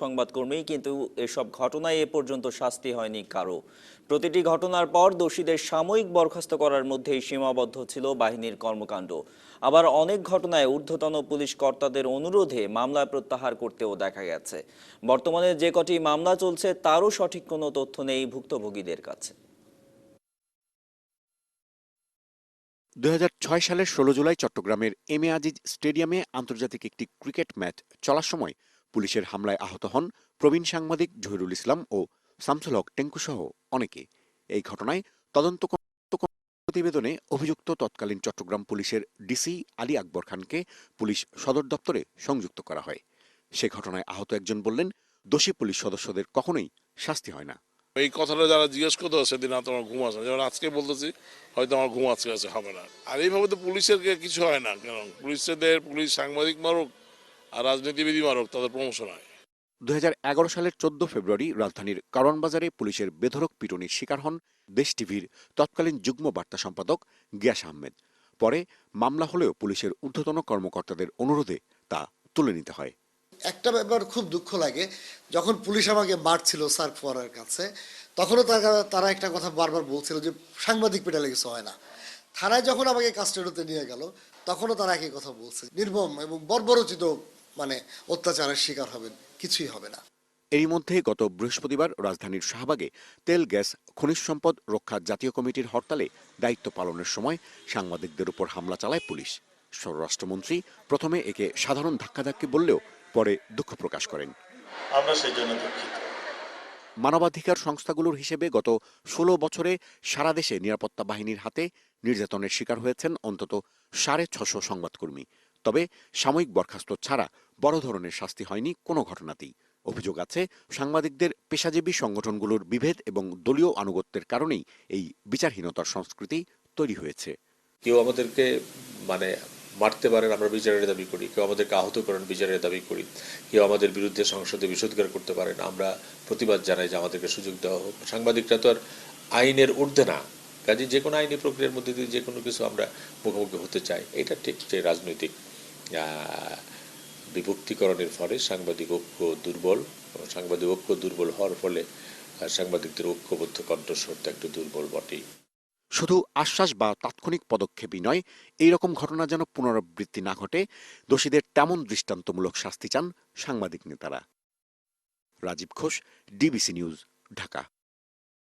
সংবাদকর্মী, কিন্তু এসব ঘটনায় এ পর্যন্ত শাস্তি হয়নি কারও। প্রতিটি ঘটনার পর দোষীদের সাময়িক বরখাস্ত করার মধ্যেই সীমাবদ্ধ ছিল বাহিনীর কর্মকাণ্ড। আবার অনেক ঘটনায় ঊর্ধ্বতন পুলিশ কর্তাদের অনুরোধে মামলা প্রত্যাহার করতেও দেখা গেছে। বর্তমানে যে কটি মামলা চলছে, তারও সঠিক কোনো তথ্য নেই ভুক্তভোগীদের কাছে। দু হাজার ছয় সালের ষোলো জুলাই চট্টগ্রামের এম এ আজিজ স্টেডিয়ামে আন্তর্জাতিক একটি ক্রিকেট ম্যাচ চলার সময় পুলিশের হামলায় আহত হন প্রবীণ সাংবাদিক জহিরুল ইসলাম ও শামসুল হক টেঙ্কুসহ অনেকে। এই ঘটনায় তদন্ত প্রতিবেদনে অভিযুক্ত তৎকালীন চট্টগ্রাম পুলিশের ডিসি আলী আকবর খানকে পুলিশ সদর দপ্তরে সংযুক্ত করা হয়। সে ঘটনায় আহত একজন বললেন, দোষী পুলিশ সদস্যদের কখনোই শাস্তি হয় না। এই কথাটা যারা জিজ্ঞেস করতো, সেদিন আর তোমার ঘুম আসে যেমন আজকে বলতেছি, হয়তো আমার ঘুম আজকে আছে, হবে না। আর এইভাবে তো পুলিশের কিছু হয় না কেন পুলিশদের, পুলিশ সাংবাদিক মারুক আর রাজনীতিবিদ মারুক তাদের প্রমোশন হয়। দুই হাজার এগারো সালের চোদ্দ ফেব্রুয়ারি রাজধানীর কারণ বাজারে পুলিশের বেধরক পিটুনির শিকার হন দেশ টিভির তৎকালীন যুগ্ম বার্তা সম্পাদক গিয়াস আহমেদ। পরে মামলা হলেও পুলিশের ঊর্ধ্বতন কর্মকর্তাদের অনুরোধে তা তুলে নিতে হয়। একটা ব্যাপার খুব দুঃখ লাগে যখন পুলিশ আমাকে মারছিল সার্ক ফরার কাছে তখনও তারা তারা একটা কথা বারবার বলছিল যে সাংবাদিক পেটালে কিছু হয় না। থানায় যখন আমাকে কাস্টাডিতে নিয়ে গেল তখনও তারা একই কথা বলছে। নির্মম এবং বর্বরচিত মানে অত্যাচারের শিকার হবেন কিছুই হবে না। এরই মধ্যে গত বৃহস্পতিবার রাজধানীর শাহবাগে তেল গ্যাস খনিজ সম্পদ রক্ষা জাতীয় কমিটির হরতালে দায়িত্ব পালনের সময় সাংবাদিকদের উপর হামলা চালায় পুলিশ। স্বরাষ্ট্রমন্ত্রী প্রথমে একে সাধারণ ধাক্কাধাক্কি বললেও পরে দুঃখ প্রকাশ করেন। আমরা সেই জন্য দুঃখিত। মানবাধিকার সংস্থাগুলোর হিসেবে গত ষোলো বছরে সারা দেশে নিরাপত্তা বাহিনীর হাতে নির্যাতনের শিকার হয়েছেন অন্তত সাড়ে ছশো সংবাদকর্মী। তবে সাময়িক বরখাস্ত ছাড়া বড় ধরনের শাস্তি হয়নি কোনো ঘটনাতেই। অভিযোগ আছে, সাংবাদিকদের পেশাজীবী সংগঠনগুলোর বিভেদ এবং দলীয় আনুগত্যের কারণেই এই বিচারহীনতার সংস্কৃতি তৈরি হয়েছে। কেউ আমাদেরকে মানে মারতে পারেন, আমরা বিচারের দাবি করি। কেউ আমাদেরকে আহত করেন, বিচারের দাবি করি। কেউ আমাদের বিরুদ্ধে সংসদে বিষোদ্গার করতে পারেন, আমরা প্রতিবাদ জানাই যে আমাদেরকে সুযোগ দেওয়া হোক। সাংবাদিকরা তো আর আইনের ঊর্ধ্বে না। কাজে যে কোনো আইনি প্রক্রিয়ার মধ্যে দিয়ে যে কোনো কিছু আমরা মুখোমুখি হতে চাই, এটা ঠিক যে রাজনৈতিক বিভক্তিকরণের ফলে সাংবাদিক ঐক্য দুর্বল সাংবাদিক ঐক্য দুর্বল হওয়ার ফলে সাংবাদিকদের ঐক্যবদ্ধ কণ্ঠস্বর তো একটু দুর্বল বটেই। শুধু আশ্বাস বা তাৎক্ষণিক পদক্ষেপই নয় এই রকম ঘটনা যেন পুনরাবৃত্তি না ঘটে, দোষীদের তেমন দৃষ্টান্তমূলক শাস্তি চান সাংবাদিক নেতারা। Rajib Ghosh, DBC news, Dhaka.